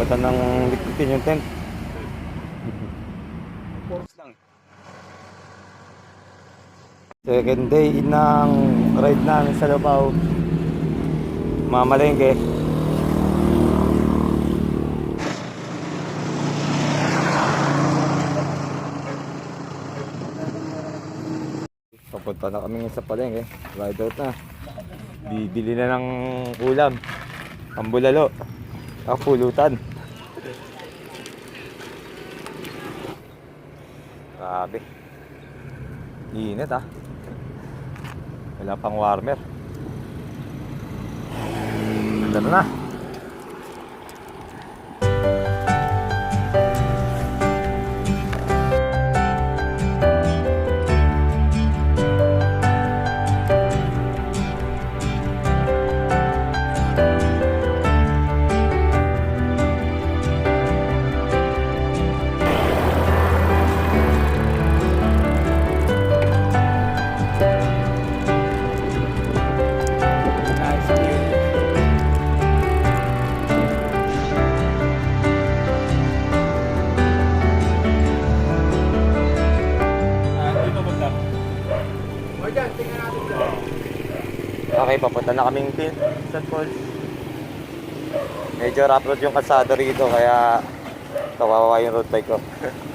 Nakalimutan ng liquitin yung tent. Force lang. Second day ng ride namin sa Labaw. Mamalengke. Papunta na kami sa palengke. Ride out na. Bibili na ng ulam. Pambulalo. Ang pulutan. Init ah. Wala pang warmer. Tara na. Papunta na kaming Pin, St. Paul. Medyo rough road yung kalsada rito, kaya kawawa yung road bike ko.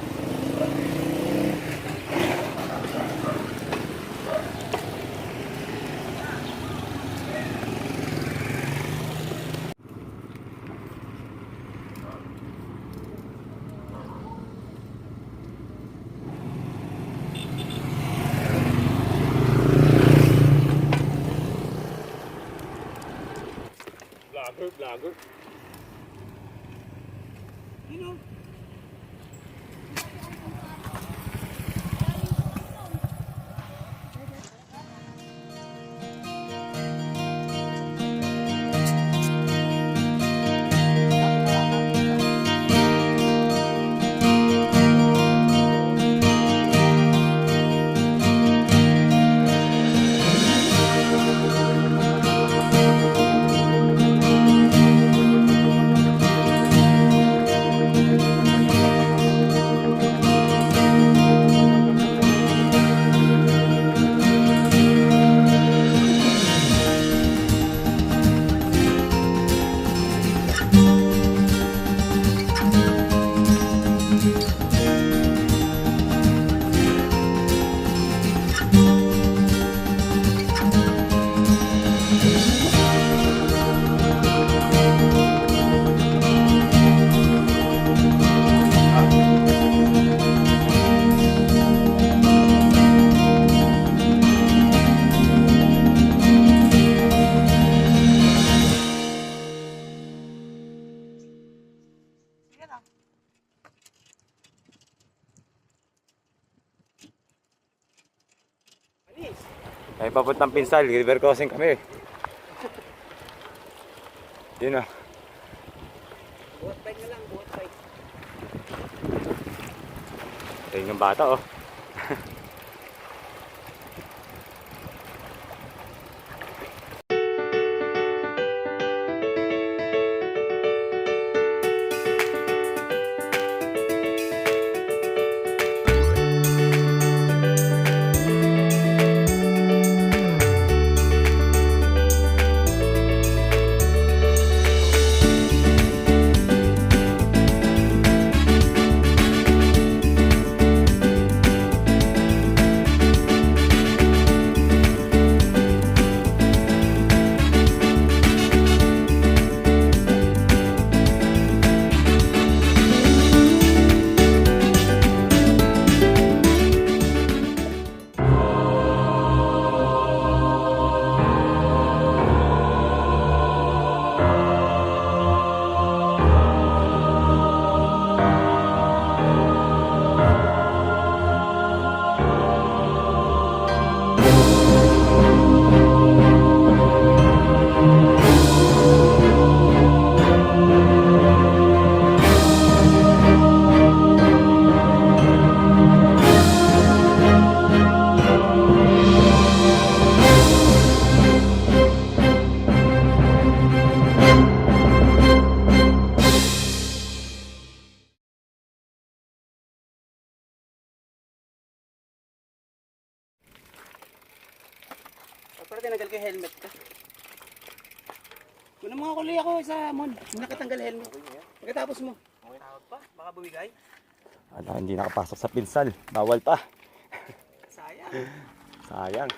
papuntang Pinsal, river crossing kami. Yun ah. Buhat na lang, buhat bike. Ayun yung bata oh. Para tinagal ko yung helmet ko. Kung mga kulay ako sa mon, nakatanggal helmet. Pagkatapos mo. Okay tawag pa? Baka bumigay? Ala, hindi nakapasok sa pinsal. Bawal pa. Sayang. Sayang.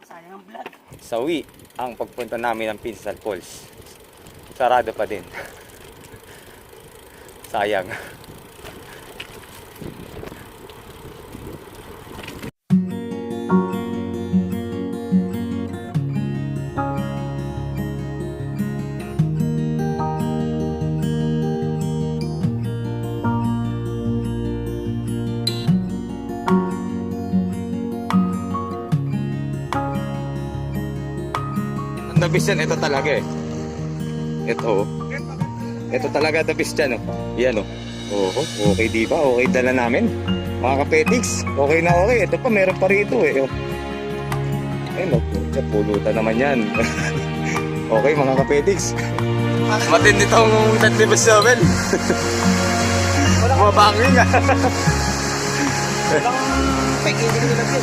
Sayang ang vlog. Sawi ang pagpunta namin ng Pinsal Falls. Sarado pa din. Sayang. The best yan, ito talaga eh. Ito oh. Ito talaga the best yan oh. Yan oh. Oo, okay di ba? Okay dala namin. Mga kapetiks, okay na okay. Ito pa, meron pa rito eh. Oh. Ayun oh, putya, pulutan naman yan. okay mga kapetiks. Matindi tong Deadlift 7. Mga banging ah. Walang peke hindi ko nilagyan.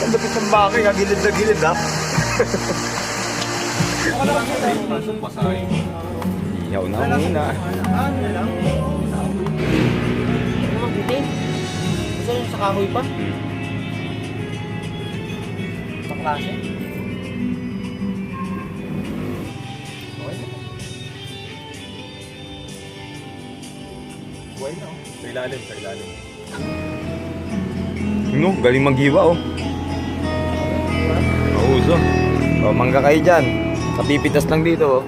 Ang lapit ng banging ah, gilid na gilid ah. Pasok pasay. Yaw na muna. Gusto nyo sa kahoy pa? Sa klase? Buhay na oh. Sa ilalim, sa ilalim. No, galing maghiwa oh. Mauso. Oh, mangga kayo dyan. Kapipitas lang dito oh.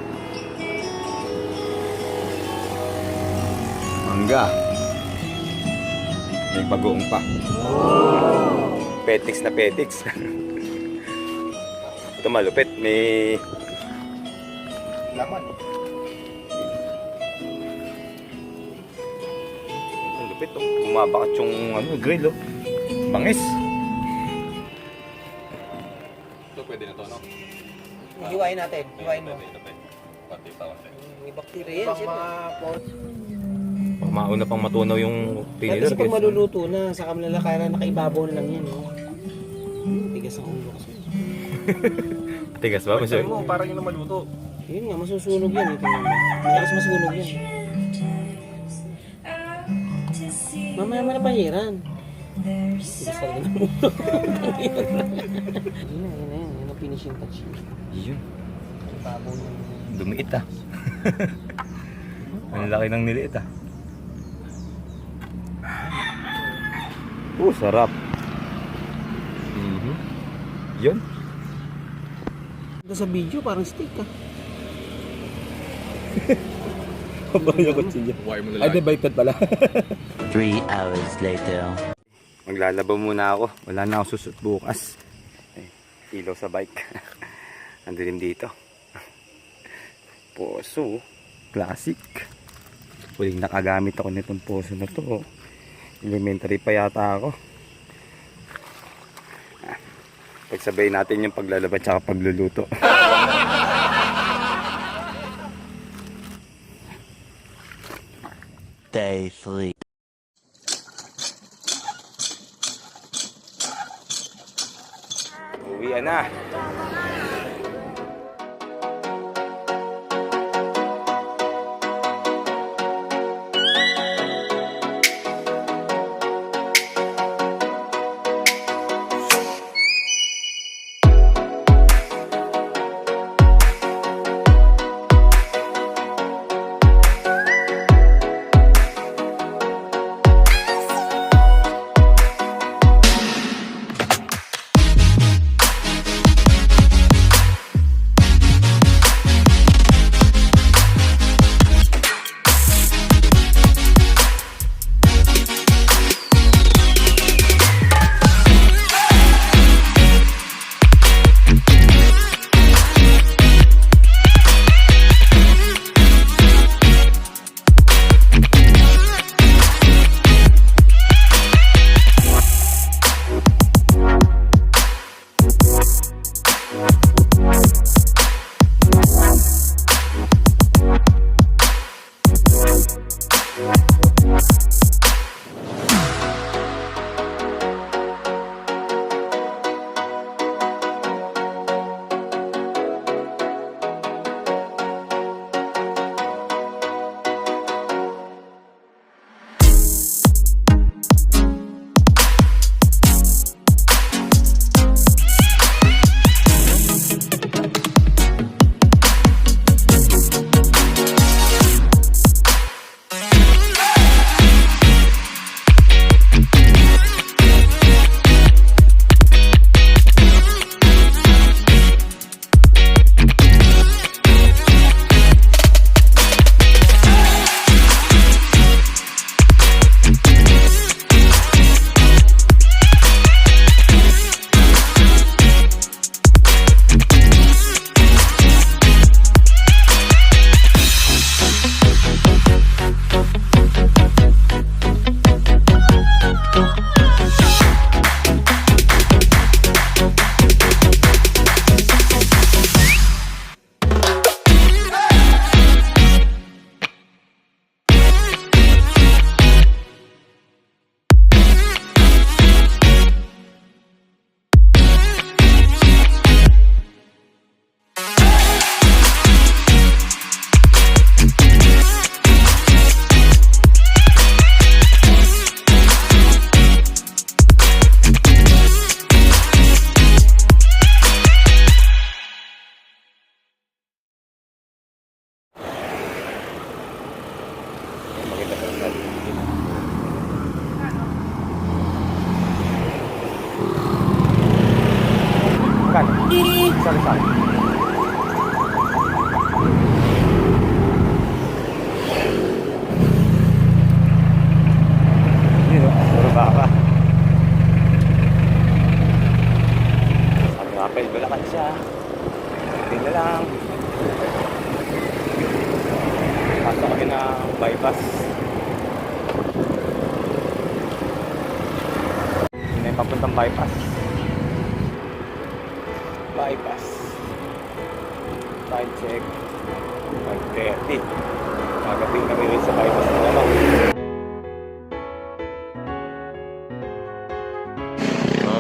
Mangga. May bagoong pa. Petix na petix. Ito malupit. May... Laman. Ang lupit oh. Bumabakat yung ano, grill oh. Bangis. Ito Hiwain natin. Hiwain mo. Ito. Pati pa kasi. May bacteria yan. siyempre. Baka mauna pang matunaw yung Kaya kasi pag maluluto na, sa kamila kaya na nakaibabaw na lang yan. No? Tigas ang ulo kasi. Tigas ba? Masya? mo, parang yun na maluto. Yun nga, masusunog yan. Eh. Tingnan mo. Malakas masusunog yan. Mamaya mo na pahiran. Tigas talaga ng ulo. Yun na, yun na yan. Finishing touch. Yun. Ibabaw na. Dumiit ah. Ang laki ng niliit ah. Oh, sarap. Mhm. Yun. Ito sa video, parang steak ah. Paano ko siya? Buhay mo na Ay, di baited pala. Three hours later. Maglalaba muna ako. Wala na ako susut bukas ilaw sa bike. Ang dilim dito. Poso. Classic. Huling nakagamit ako nitong poso na to oh. elementary pa yata ako. Pagsabay natin yung paglalaba tsaka pagluluto. Day 3 Ah. 5.30. Magating kami rin sa bypass na ano.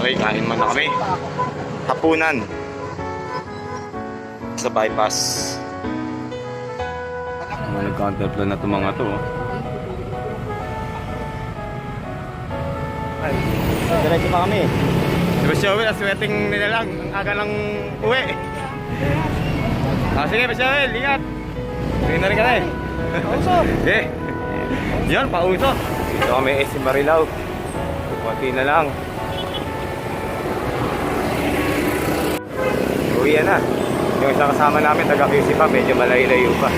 Okay, kain man na kami. Hapunan. Sa bypass. Mga nag-counterplan na itong mga to. oh. Diretso pa kami. Diba siya uwi, asweting nila lang. Ang aga ng uwi. Ah, sige, Pasyawel, ingat. Rin ka na eh. Pauso. Eh. Yan, pauso. Dito kami eh, si Marilao. Kunti na lang. Uwi na. Yung isang kasama namin, taga QC pa, medyo malayo-layo pa.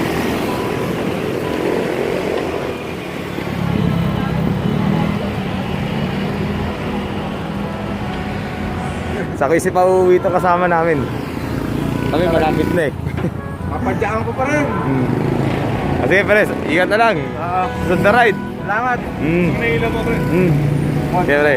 Sa QC pa uuwi ito kasama namin. Kami malapit na eh. Papadyaan ko pa rin. Hmm. Ah, sige, Perez, ingat na lang. Ah, Sunod na ride. salamat. Hmm. Nailam mo rin. Hmm. Okay, pre.